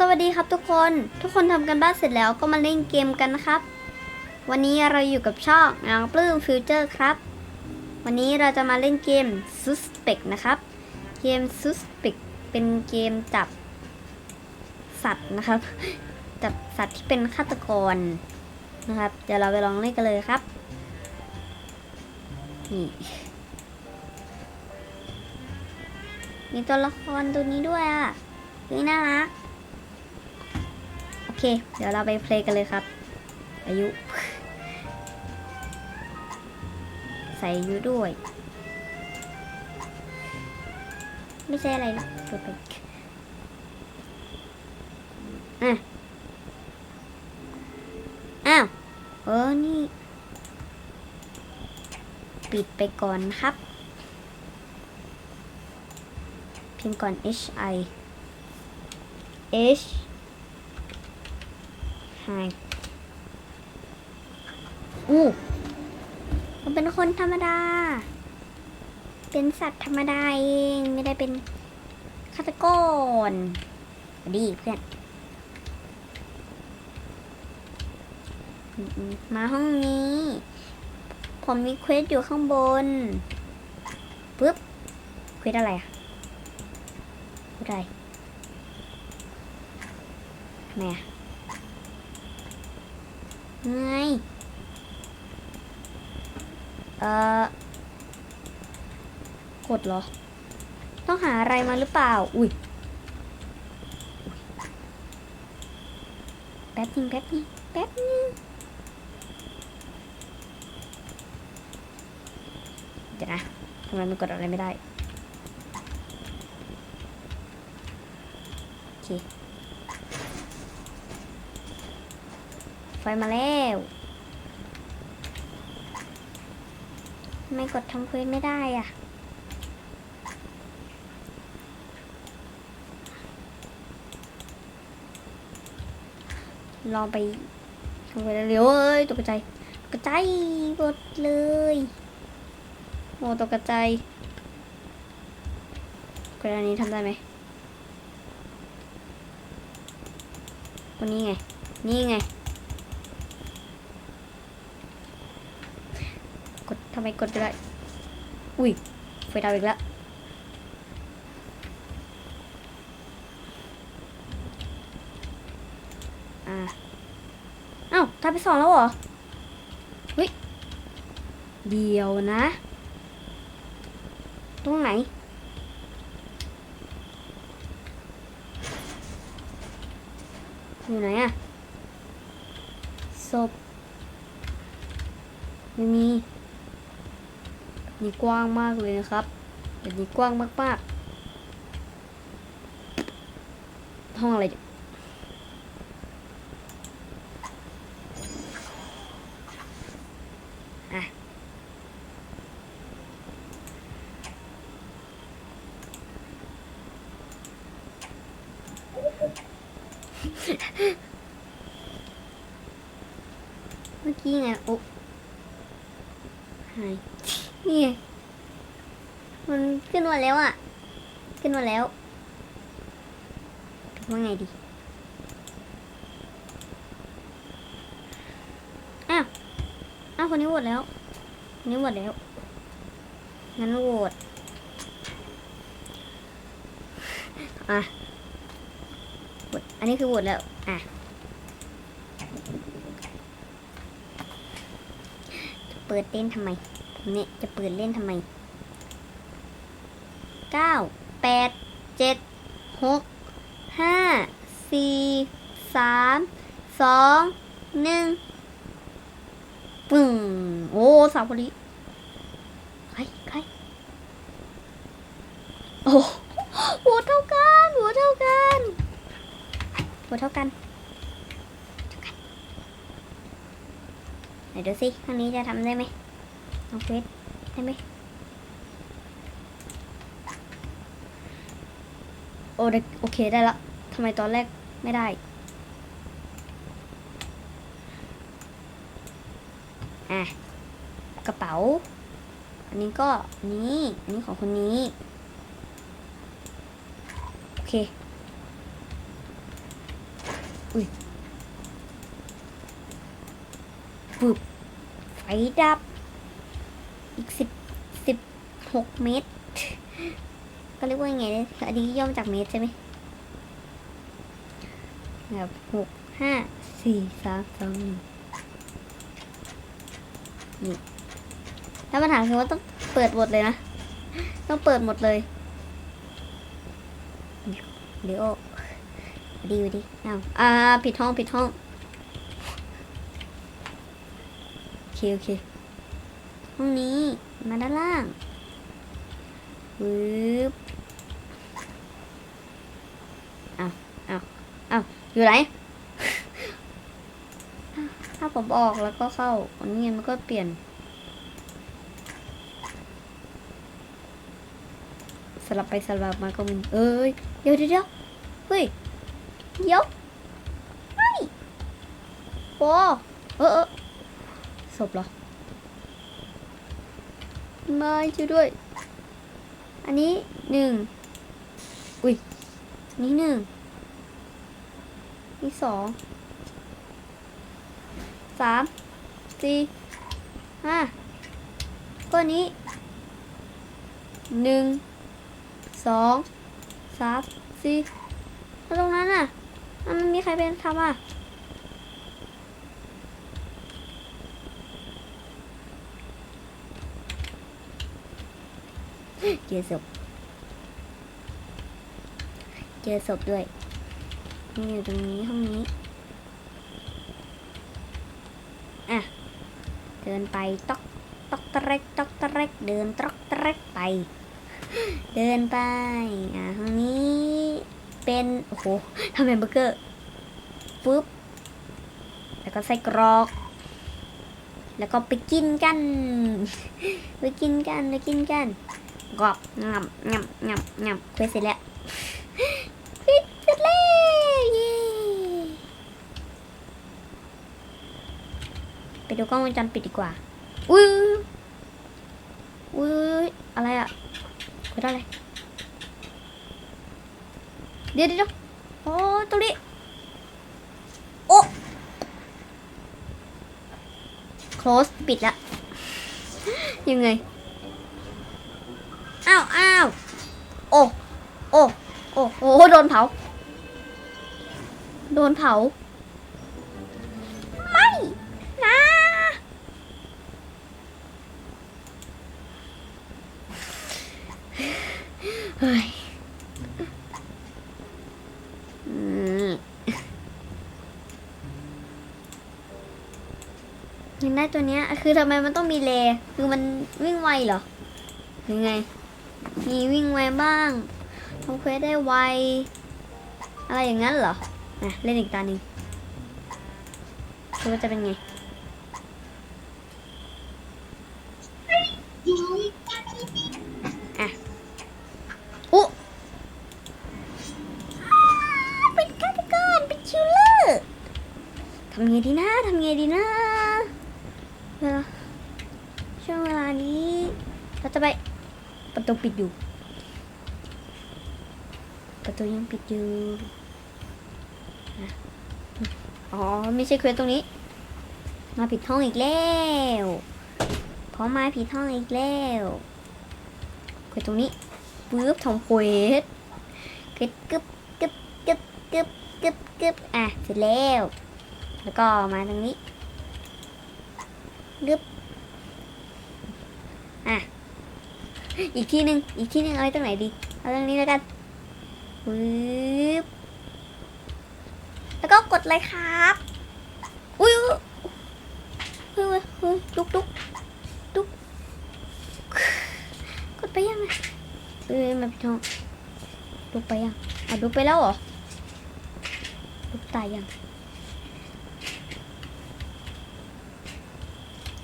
สวัสดีครับทุกคน ทุกคนทำกันบ้านเสร็จแล้วก็มาเล่นเกมกันนะครับ วันนี้เราอยู่กับช่องนางปลื้มฟิวเจอร์ครับ วันนี้เราจะมาเล่นเกม Suspect นะครับ เกม Suspect เป็นเกมจับสัตว์นะครับ จับสัตว์ที่เป็นฆาตกรนะครับ เดี๋ยวเราไปลองเล่นกันเลยครับ นี่มีตัวละครตัวนี้ด้วยอะนี่น่ารัก เค เดี๋ยวเราไปเพลย์กันเลยครับ อายุ ใส่อายุด้วย ไม่ใช่อะไรหรอกกดไปอะอ้าวเออนี่ ปิดไปก่อนครับ พิมพ์ก่อน H I H I H Hi อู้ผมเป็นคนธรรมดา เป็นสัตว์ธรรมดาเอง ไม่ได้เป็นฆาตกรสวัสดีเพื่อน มาห้องนี้ ผมมีเควสอยู่ข้างบนปึ๊บเควสอะไรอะเควสอะไรทำไมอะ ไง เอ่อกดเหรอ ต้องหาอะไรมาหรือเปล่า อุ้ยอุ๊ยแป๊บนึงแป๊บนึงแป๊บนึงเดี๋ยวนะทำไมมันกดอะไรไม่ได้ โอเค ฟมาแล้ว ไม่กดทำเควสไม่ได้อะลอไปทำเควสเร็วเอ้ยตกใจตกใจหมดเลยโอ้ตกใจเควสอันนี้ทำได้ไหมวันนี้ไง นี่ไง กด ทำไมกดไม่ได้ อุ้ยไฟดาวอีกแล้วอ่าเอ้าทำไปสองแล้วเหรอเฮ้ยเดียวนะ ตรงไหน อยู่ไหนอะศพไม่มี นี่กว้างมากเลยนะครับแบบนี้กว้างมากๆ ห้องอะไรเมื่อกี้ไงโอ้หาย นี่มันขึ้นมาแล้วอะ ขึ้นมาแล้วว่าไงดีอ้าวอ้าวคนนี้โหวตแล้วคนนี้โหวตแล้ว งั้นโหวตอะโหวตอันนี้คือโหวตแล้ว อะเปิดเล่นทำไม เนี่ยจะเปิดเล่นทำไมเก้าแปดเจ็ดหกห้าสี่สามสองหนึ่งปึ้งโอ้สาวคนนี้ใครใครโอ้หัวเท่ากันหัวเท่ากันหัวเท่ากันไหนดูสิครั้งนี้จะทำได้ไหม น้องเฟสได้ไหมโอได้โอเคได้ละทำไมตอนแรกไม่ได้อะกระเป๋า อันนี้ก็นนี้อันนี้ของคนนี้ โอเค อุ้ยปึ๊บไฟดับ อีกสิบสิบหกเมตร ก็เรียกว่าไงเนี่ยอันนี้ย่อมจากเมตรใช่ไหมแบบหกห้าสี่สามสองหนึ่งนี่แล้วปัญหาคือว่าต้องเปิดหมดเลยนะ ต้องเปิดหมดเลยเดี๋ยวดีดีอ้าวอ่าผิดห้องผิดห้องโอเคโอเค ห้องนี้มาด้านล่างวืบอ้าวอ้าวอ้าวอยู่ไหน ถ้าผมออกแล้วก็เข้าอันนี้มันก็เปลี่ยน สลับไปสลับมาก็มีเอ้ย เดี๋ยวเดี๋ยวเฮ้ยเดี๋ยวไม่โอ้เออเออศพเหรอ ม่ช่วยด้วย อันนี้หนึ่งอุ้ยนี้หนึ่งนี่สองสามสี่ห้าก็อันนี้หนึ่งสองสามสี่แล้วตรงนั้นอะอะมันมีใครเป็นทำอะ เจอศพเจอศพด้วยนี่อยู่ตรงนี้ห้องนี้ อะ เดินไปตอกตอกตะเร็กตอกตะเร็กเดินตอกตะเร็กไป เดินไป อะห้องนี้เป็น โอ้โหทำเป็นเบอร์เกอร์ปุ๊บแล้วก็ใส่กรอก แล้วก็ไปกินกัน ไปกินกัน ไปกินกัน กรอบงำงำงำงำเควสเสร็จแล้วปิดเสร็จแล้วเย้ไปดูกล้องวงจรปิดดีกว่า อุ้ยอุ้ยอะไรอะกดอะไรเดี๋ยวเดี๋ยวโอ้ตรงนี้โอ้ close ปิดละยังไง อ้าวอ้าวโอ้โอ้โอ้โอ้โดนเผา โดนเผา ไม่นะเฮ้ยยังได้ตัวเนี้ย คือทำไมมันต้องมีเล คือมันวิ่งไวเหรอ ยังไง มีวิ่งไวบ้างทำเควสได้ไว อะไรอย่างนั้นเหรอนะเล่นอีกตาหนึ่งคือว่าจะเป็นไง อะอุ๊เป็นฆาตกรเป็นคิลเลอร์ทำไงดีนะทำไงดีนะเวลาช่วงเวลานี้ เราจะไป ประ ตูปิดอยู่ ประตูยังปิดอยู่ อ๋อ ไม่ใช่เควสตรงนี้ มาผิดห้องอีกแล้วเพราะมาผิดห้องอีกแล้วเควสตรงนี้ปึ๊บทำเควสกึบกึบกึบกึบกึบกึบกึบอะเสร็จแล้ว แล้วก็มาตรงนี้กึบอะ อีกที่หนึ่งอีกที่หนึ่งเอาไว้ตรงไหนดีเอาตรงนี้แล้วกันปึ๊บแล้วก็กดเลยครับอุ้ยอุ๊ยเฮ้ยเฮ้ยเฮ้ยลุกลุกลุกกดไปยังไงเอ้ยมาพี่น้องลุกไปยังอะลุกไปแล้วเหรอลุกตายยัง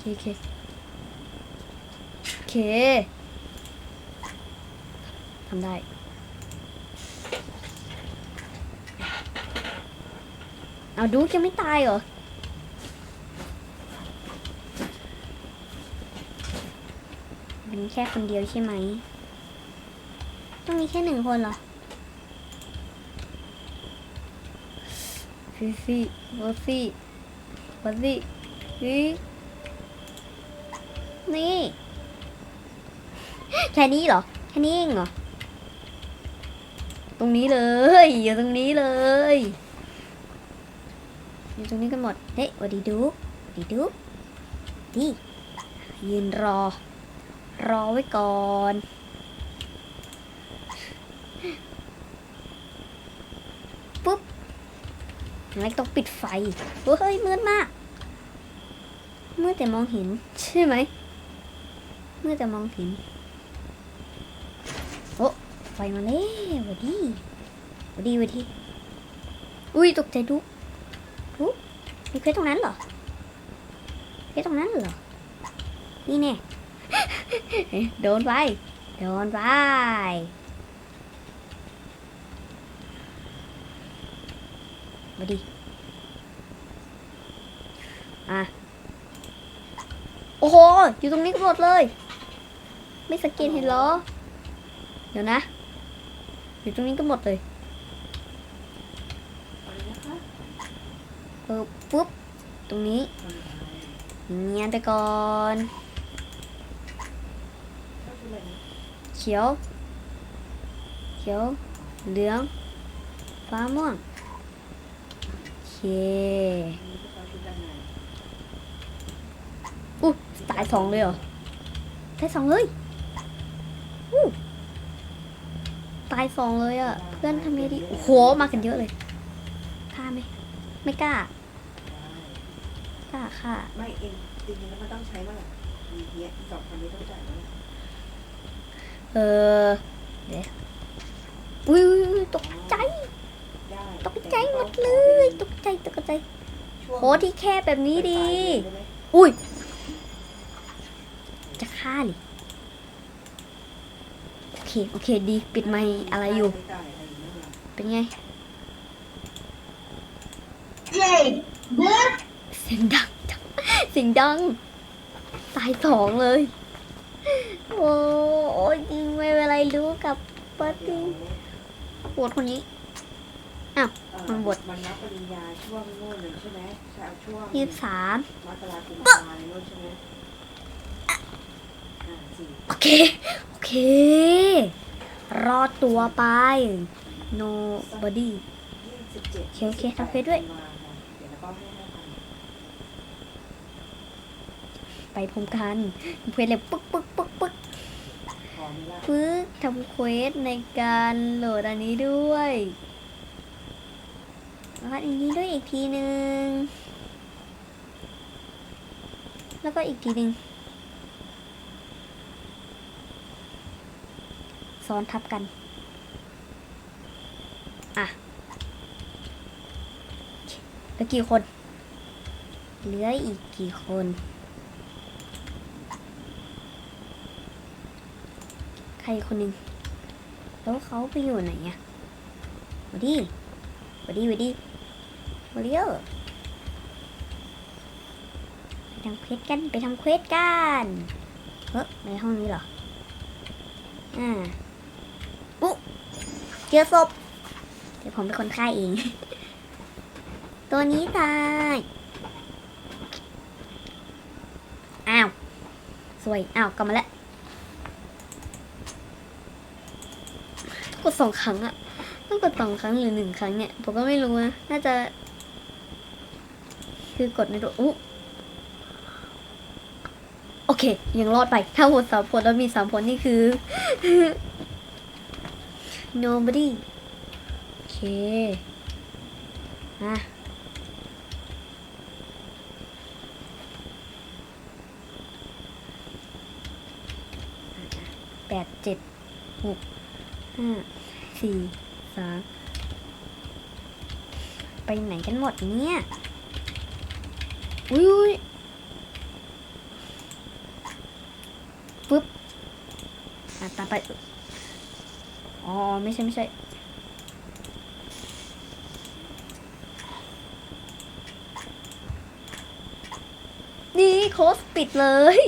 โอเคโอเคำได้ เอาดูจะไม่ตายเหรอเป็นแค่คนเดียวใช่ไหม ต้องมีแค่หนึ่งคนเหรอซีซีโอซีโอซีซีนี่ แค่นี้เหรอ แค่นี้เองเหรอต รงนี้เลย อยู่ตรงนี้เลย อยู่ตรงนี้กันหมด เฮ้ยวัดดีดูวัดดีดูดียืนรอ รอไว้ก่อนปุ๊บอะไรต้องปิดไฟเฮ้ยมืดมากมืดแต่มองเห็น ใช่ไหมมืดแต่มองเห็น ไฟมาแล้ววัดีวัดีวัดี อุ้ยตกใจดุดุมีเพชรตรงนั้นเหรอเพชรตรงนั้นเหรอ นี่แน่โดนไป โดนไปมาดิ อะ โอ้โห อยู่ตรงนี้กันหมดเลย ไม่สังเกตเห็นเหรอ เดี๋ยวนะ thì trong mình cứ một rồi. Ờ, búp tụi mình nhìn tay con chiếu. Chiếu. Lưỡng phá muông yeah. U tại phòng đây rồi. Thấy xong rồi ายสองเลยอะ เพื่อนทำไงดี โอ้โห มากันเยอะเลยฆ่าไหม ไม่กล้ากล้าฆ่าไม่เองจริงๆแล้วมันต้องใช้ว่ามีเนี้ยสองคนนี้ต้องจ่ายว่าเออ เดี๋ยวอุ้ยอุ้ยอุ้ยตกใจ ได้ตกใจหมดเลย ตกใจ ตกใจโหที่แคบแบบนี้ดี อุ้ย จะฆ่าหรือโอ เคโอเคดีปิดไมค์อะไรอยู่ เป็นไงเสียงดังจังเสียงดัง ตายสองเลย โอ้ยยิงไม่เป็นไรรู้กับปาร์ตี้ปวดคนนี้มันบทมันรับปริญญาช่วงโน่นเลยใช่ไหมใช่ช่วงยี่สิบสามมกราคมกุมภาพันธ์โน่นใช่ไหมอ่าสี่ โอเค โอเค รอดตัวไป nobody เจ็ดโอเคโอเคทำเฟซด้วย ไปพร้อมกันเควสเลยปึ๊กปึ๊กปึ๊กปึ๊กปึ๊กทำเควสในการโหลดอันนี้ด้วยแล้วอันนี้ด้วยอีกทีหนึ่งแล้วก็อีกทีหนึ่ง ซ้อนทับกัน อะเหลือกี่คน เหลืออีกกี่คนใครคนหนึ่งแล้วเขาไปอยู่ไหนอะสวัสดีวดีวดีมาเรียวไปทำเควสกัน ไปทำเควสกัน เฮ้ยในห้องนี้เหรอ อ่า เจอศพเดี๋ยวผมเป็นคนฆ่าเอง ตัวนี้ตาย อ้าว สวย อ้าว กลับมาแล้วกดสองครั้งอะต้องกดสองครั้งหรือหนึ่งครั้งเนี่ย ผมก็ไม่รู้นะ น่าจะ คือกดในตัวอู้โอเค ยังรอดไป ถ้าโหวตสามผลแล้วมีสามผลนี่คือ nobody โอเคอะแปดเจ็ดหกห้าสี่สามไปไหนกันหมดเนี่ย อุ้ยปึ๊บอะตามไป อ๋อ ไม่ใช่ไม่ใช่ นี่โค้ดปิดเลย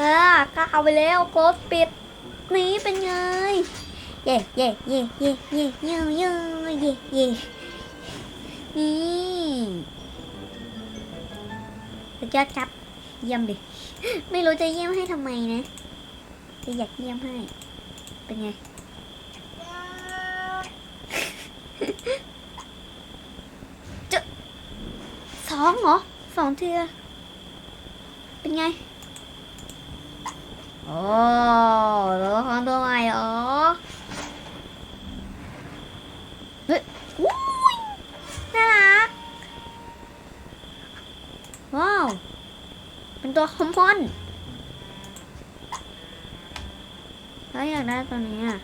อ่าก้าเอาไปแล้วโค้ดปิด นี่เป็นไง เย่เย่เย่เย่เย่เย่เย่เย่เย่นี่สุดยอดครับ เยี่ยมดิ ไม่รู้จะเยี่ยมให้ทำไมนะ จะอยากเยี่ยมให้ เป็นไง จะส องเหรอสองเทือเป็นไงโอ้ตัวละครตัวใหม่เหรอเฮ้ยน่ารัก ว้าว เป็นตัวคอมมอนแล้วอยากได้ตัวนี้อะ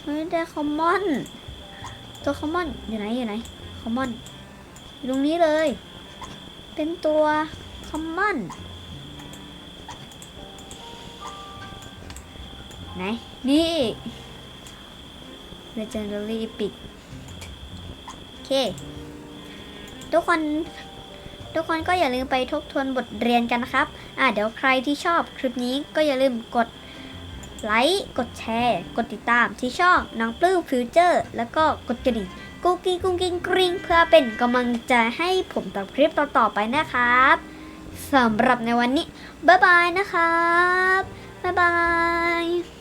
เฮ้ยได้คอมมอน ตัวคอมมอนอยู่ไหนอยู่ไหนคอมมอน อยู่ตรงนี้เลย เป็นตัวคอมมอนไหน นี่ Legendary Epic โอเค ทุกคน ทุกคนก็อย่าลืมไปทบทวนบทเรียนกันนะครับ อ่าเดี๋ยวใครที่ชอบคลิปนี้ก็อย่าลืมกดไลค์ กดแชร์ กดติดตามที่ช่องน้องปลื้มฟิวเจอร์ แล้วก็กดกระดิ่ง กุ๊กกิ้งกุ๊กกิ้งกริ๊งเพื่อเป็นกำลังใจให้ผมทำคลิปต่อๆไปนะครับสำหรับในวันนี้ บ๊ายบายนะครับ บ๊ายบาย